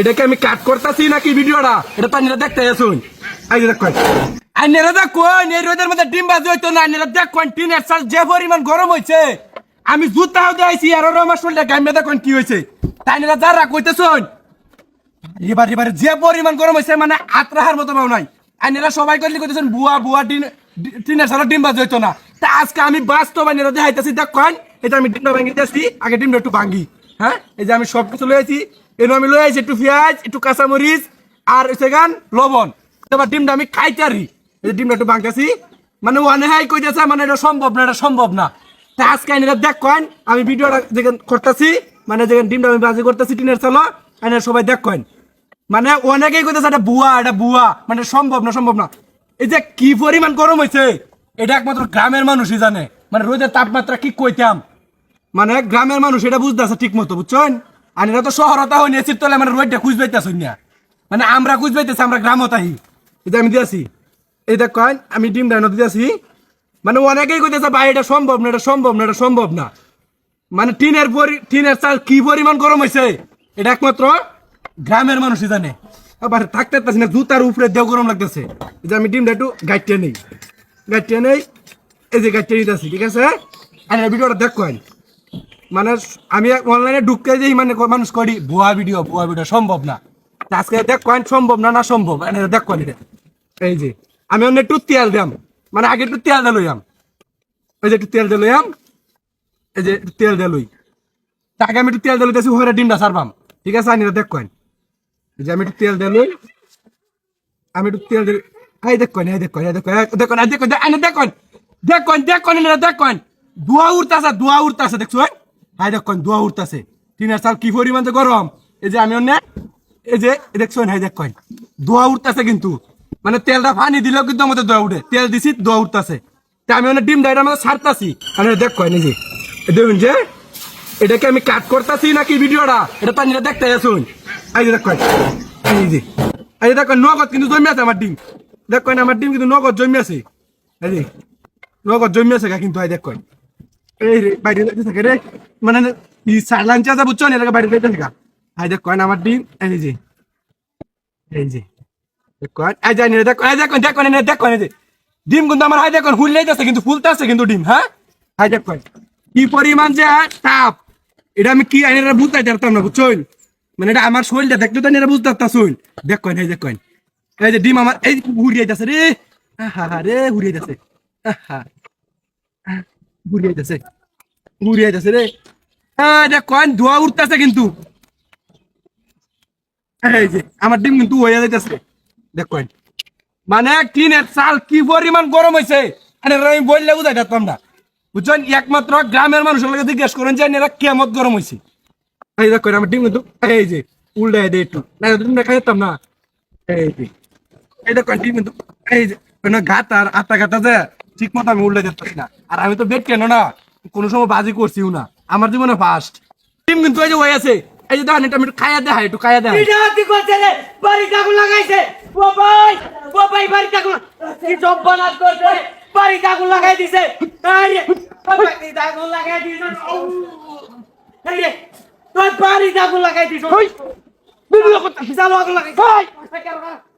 এটাকে আমি কাট করতেছি নাকি ভিডিওটা? এটা তো আইনেরা দেখতে আসুন। ডিম হইতো না। যে গরম আমি জুতা হাতে আর দেখুন কি হয়েছে গরম হয়েছে মানে নাই। সবাই করলে বুয়া বুয়া, টিন টিনের না। তা আজকে আমি বাস্তব এটা আমি ডিমটা ভাঙি দিয়েছি আগে ডিমটা একটু ভাঙ্গি। হ্যাঁ? এই যে আমি সব কিছু লয়ে এর আমি লয়ে আইছি একটু পেঁয়াজ, একটু কাঁচামরিচ আর গান লবণ। এবার ডিমটা আমি খাইতারি এই ডিমটা একটু ভাঙতেছি মানে ওয়ানে হাই কইতেছে মানে এটা সম্ভব না, এটা সম্ভব না। তা আজকে আইনেরা দেখুন আমি ভিডিওটা যেখানে করতেছি মানে যেখানে ডিমটা আমি বাজি করতেছি টিনের চালো আইনেরা সবাই দেখুন মানে অনেকেই কইতেছে এটা বুয়া এটা বুয়া মানে সম্ভব না সম্ভব না। এই যে কি পরিমাণ গরম হয়েছে এটা একমাত্র গ্রামের মানুষই জানে। মানে রোদের তাপমাত্রা কি কইতাম মানে গ্রামের মানুষ এটা বুঝতেছে ঠিক মতো বুঝছেন আর এরা তো শহরতা হয়নি এসির তলে মানে রোদটা খুঁজ পাইতেছেন না। মানে আমরা খুঁজ পাইতেছি আমরা গ্রামত আহি এটা আমি দিয়েছি দেখ কয়েন আমি ডিম ডাইনো দিয়েছি মানে অনেকেই কইতেছে, ভাই, এটা সম্ভব না, এটা সম্ভব না, এটা সম্ভব না। মানে টিনের পরি টিনের চাল কি পরিমাণ গরম হয়েছে এটা একমাত্র গ্রামের মানুষই জানে। আবার থাকতে পারছি না, জুতার উপরে দেও গরম লাগতেছে। এই যে আমি ডিমটা একটু গাইটে নেই। গাইটে নেই। এই যে গাইটে নিতেছি, ঠিক আছে? আর ভিডিওটা দেখ মানে আমি অনলাইনে ঢুকতে যাই মানে মানুষ করি ভুয়া ভিডিও ভুয়া ভিডিও সম্ভব না আজকে দেখ কয়েন সম্ভব না না সম্ভব দেখ কয়েন। এই যে আমি অন্য একটু তেল দিয়াম মানে আগে একটু তেল দিয়ে লইয়াম এই যে একটু তেল দিয়ে লইয়াম এই যে একটু তেল দিয়ে লই তাকে আমি একটু তেল দিয়ে লইতেছি ওখানে ডিমটা সারবাম ঠিক আছে আনি দেখ কয়েন এই যে আমি একটু তেল দিয়ে লই আমি একটু তেল দিয়ে এই দেখ কয়েন এই দেখ কয়েন এই দেখ কয়েন দেখ কয়েন দেখ কয়েন দেখ কয়েন দেখ কয়েন দেখ কয়েন দেখ কয়েন দোয়া উঠতাছে দোয়া উঠতাছে দেখছ হাই দেখ কয়েন, দোয়া উঠতাছে। টিনের চাল কি পরিমাণ গরম? এই যে আমি অন্য এই যে দেখছ হাই দেখ কয়েন, দোয়া উঠতাছে কিন্তু। মানে তেলটা পানি দিলেও কিন্তু আমাদের দোয়া উঠে। তেল দিছি, দোয়া উঠতাছে। তা আমি অনেক ডিম ডাইটা আমাদের ছাড়তাছি। আমি দেখ কয়েন, এই যে। দেখুন যে, এটাকে আমি কাট করতেছি নাকি ভিডিওটা? এটা তার দেখতে আসুন। এই যে দেখ কয়েন, এই যে। এই যে দেখো নগদ কিন্তু জমি আছে আমার ডিম। দেখ কয়েন, আমার ডিম কিন্তু নগদ জমি আছে। এই যে, নগদ জমি আছে কিন্তু, এই দেখ কয়েন। এই রে, বাইরে যাইতে রে। মানে বুঝছ না? এলাকা বাইরে দেখ আমার ডিম, এই দেখ জানি দেখ দেখ কয়েন দেখ ডিম কিন্তু আমার আছে কিন্তু ডিম হ্যাঁ? হাই কি পরিমাণ যে তাপ। এটা আমি কি আইনের বুঝতে পারতাম না বুঝছেন মানে এটা আমার শরীরটা দেখলে তো এরা বুঝতে পারতাম দেখ কয়েন, এই দেখ কয়েন। এই যে ডিম আমার, এই হুড়িয়ে যাচ্ছে রে। হা হা রে হুড়িয়ে যাচ্ছে হা হ্যাঁ কিন্তু। মানে বুঝছেন? একমাত্র গ্রামের মানুষের লোকে জিজ্ঞেস করেন যে এরা কেমত গরম হয়েছে এই দেখ আমার ডিম কিন্তু এই যে উল্টাই দে একটু। না না এই যে ডিম কিন্তু এই যে ঘাত আর আটা ঘাটা যে ঠিক মতো আমি উল্টাই যেতে না। আর আমি তো বেড কেন না? কোনো সময় বাজি করছিও না। আমার জীবনে ফার্স্ট ডিম কিন্তু এই যে হয়ে আছে এই যে দেখেন এটা আমি একটু খাইয়া দেখা একটু খাইয়া দেখা বিনাতি করছে রে? বাড়িতে আগুন লাগাইছে? ও ভাই ও ভাই বাড়িতে আগুন কি সব বানাত করছে বাড়িতে আগুন লাগাই দিছে। আরে বাড়িতে আগুন লাগাই দিছে। আরে তোর বাড়িতে আগুন লাগাই দিছে। ভিডিও করতে চালো আগুন লাগাই ভাই